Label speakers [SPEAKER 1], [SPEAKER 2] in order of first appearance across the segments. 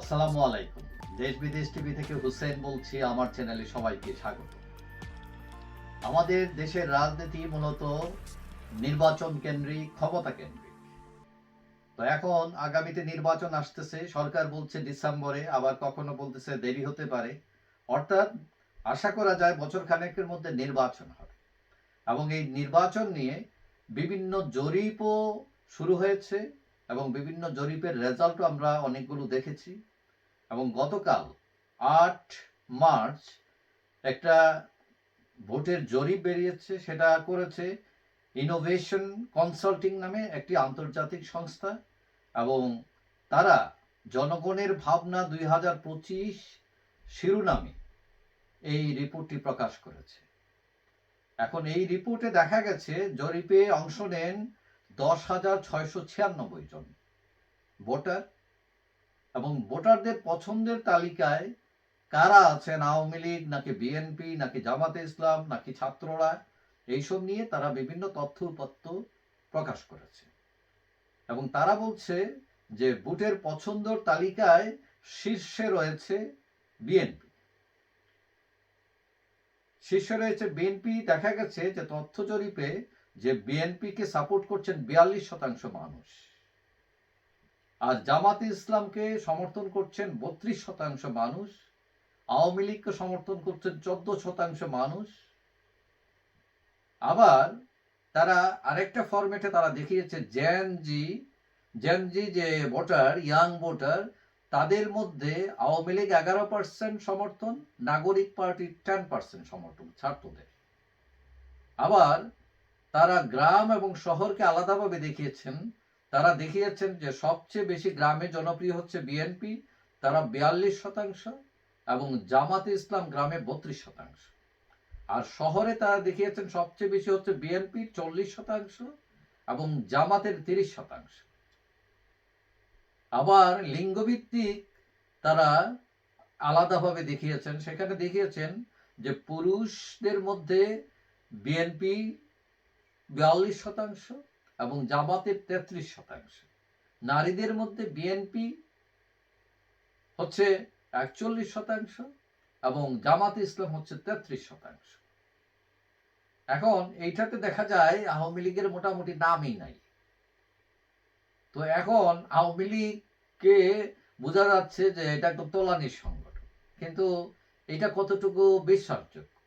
[SPEAKER 1] আসসালামু আলাইকুম। দেশ বিদেশ টিভি থেকে হুসেন বলছি, আমার চ্যানেলে সবাইকে স্বাগত। আমাদের দেশের রাজনীতি মূলত নির্বাচন কেন্দ্রিক, ক্ষমতা কেন্দ্রিক। তো এখন আগামীতে নির্বাচন আসতেছে, সরকার বলছে ডিসেম্বরে, আবার কখনো বলতেছে দেরি হতে পারে। অর্থাৎ আশা করা যায় বছর খানেকের মধ্যে নির্বাচন হবে। এবং এই নির্বাচন নিয়ে বিভিন্ন জরিপও শুরু হয়েছে এবং বিভিন্ন জরিপের রেজাল্টও আমরা অনেকগুলো দেখেছি। এবং গতকাল আট মার্চ একটা ভোটের জরিপ বেরিয়েছে, সেটা করেছে ইনোভেশন কনসাল্টিং নামে একটি আন্তর্জাতিক সংস্থা এবং তারা জনগণের ভাবনা দুই হাজার পঁচিশ শিরোনামে এই রিপোর্টটি প্রকাশ করেছে। এখন এই রিপোর্টে দেখা গেছে জরিপে অংশ নেন দশ হাজার ছয়শো ছিয়ানব্বই জন ভোটার। এবং ভোটারদের পছন্দের তালিকায় কারা আছেন? আওয়ামী লীগ, নাকি বিএনপি নাকি জামাতে ইসলাম, নাকি ছাত্ররা? এইসব নিয়ে তারা বিভিন্ন তথ্য উপাত্ত প্রকাশ করেছে। এবং তারা বলছে যে ভোটের পছন্দর তালিকায় শীর্ষে রয়েছে বিএনপি শীর্ষে রয়েছে বিএনপি দেখা গেছে যে তথ্য জরিপে যে বিএনপিকে সাপোর্ট করছেন বিয়াল্লিশ শতাংশ মানুষ। আর জামাতে ইসলামকে সমর্থন করছেন বত্রিশ শতাংশ মানুষ, আওয়ামী লীগকে সমর্থন করছেন চোদ্দ শতাংশ মানুষ। আবার তারা আরেকটা ফরম্যাটে তারা দেখিয়েছে জেন জি জেন জি যে ভোটার ইয়াং ভোটার, তাদের মধ্যে আওয়ামী লীগ এগারো পার্সেন্ট সমর্থন, নাগরিক পার্টির টেন পার্সেন্ট সমর্থন, ছাত্রদের। আবার তারা গ্রাম এবং শহরকে আলাদাভাবে দেখিয়েছেন তারা দেখিয়েছেন যে সবচেয়ে বেশি গ্রামে জনপ্রিয় হচ্ছে বিএনপি, তারা বিয়াল্লিশ শতাংশ এবং জামাতে ইসলাম গ্রামে বত্রিশ শতাংশ। আর শহরে তারা দেখিয়েছেন সবচেয়ে বেশি হচ্ছে বিএনপি, চল্লিশ শতাংশ এবং জামাতের তিরিশ শতাংশ। আবার লিঙ্গভিত্তিক তারা আলাদাভাবে দেখিয়েছেন, সেখানে দেখিয়েছেন যে পুরুষদের মধ্যে বিএনপি বিয়াল্লিশ শতাংশ এবং জামাতের তেত্রিশ শতাংশ। নারীদের মধ্যে বিএনপি হচ্ছে একচল্লিশ শতাংশ এবং জামাত ইসলাম হচ্ছে তেত্রিশ শতাংশ। এখন এইটাতে দেখা যায় আওয়ামী লীগের মোটামুটি নামই নাই। তো এখন আওয়ামী লীগকে বোঝা যাচ্ছে যে এটা একটা তোলানির সংগঠন। কিন্তু এটা কতটুকু বিশ্বাসযোগ্য?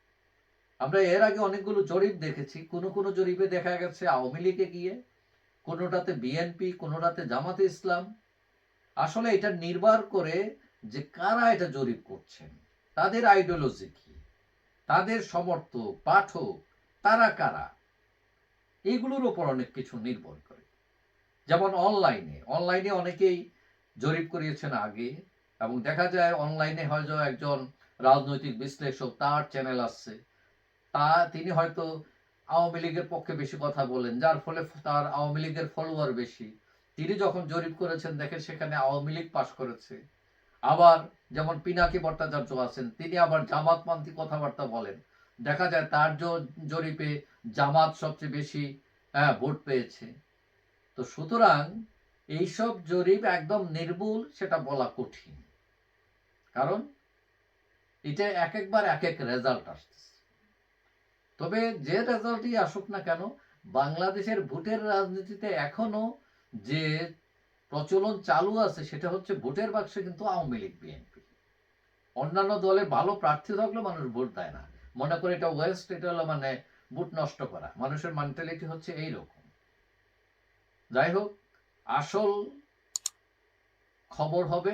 [SPEAKER 1] আমরা এর আগে অনেকগুলো জরিপ দেখেছি। কোনো কোনো জরিপে দেখা গেছে আওয়ামী লীগে গিয়ে, কোনোটাতে বিএনপি কোনোটাতে জামাতে ইসলাম। আসলে এটা নির্ভর করে যে কারা এটা জরিপ করছেন। তাদের আইডিওলজি কি? তাদের সমর্থক, পাঠক, তারা কারা? এগুলোর উপর অনেক কিছু নির্ভর করে। যেমন অনলাইনে অনলাইনে অনেকেই জরিপ করিয়েছেন আগে, এবং দেখা যায় অনলাইনে হয়তো একজন রাজনৈতিক বিশ্লেষক তার চ্যানেল আসছে। তা তিনি হয়তো আওয়ামী লীগের পক্ষে বেশি কথা বলেন, যার ফলে তার আওয়ামী লীগের ফলোয়ার বেশি। তিনি যখন জরিপ করেছেন, দেখেন সেখানে আওয়ামী লীগ পাশ করেছে। আবার যেমন পিনাকি ভট্টাচার্য আছেন, তিনি আবার জামাতপন্থী কথাবার্তা বলেন। দেখা যায় তার জরিপে জামাত সবচেয়ে বেশি ভোট পেয়েছে। তো সুতরাং এইসব জরিপ একদম নির্ভুল সেটা বলা কঠিন। কারণ এটা এক একবার এক এক রেজাল্ট আসতেছে। তবে যে রেজাল্টই আসুক না কেন, বাংলাদেশের ভোটের রাজনীতিতে এখনও যে প্রচলন চালু আছে, সেটা হচ্ছে ভোটের বাক্সে কিন্তু আওয়ামী লীগ, বিএনপি। অন্যান্য দলে ভালো প্রার্থী থাকলেও মানুষ ভোট দেয় না। মনে করে এটা ওয়েস্ট এটা হলো মানে ভোট নষ্ট করা। মানুষের মেন্টালিটি হচ্ছে এই রকম যাই হোক, আসল খবর হবে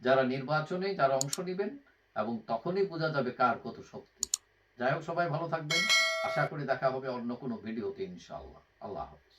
[SPEAKER 1] যারা নির্বাচনে যারা অংশ নেবেন এবং তখনই বোঝা যাবে কার কত শক্তি। যাই হোক, সবাই ভালো থাকবেন। আশা করি দেখা হবে অন্য কোনো ভিডিওতে ইনশাআল্লাহ। আল্লাহ হাফেজ।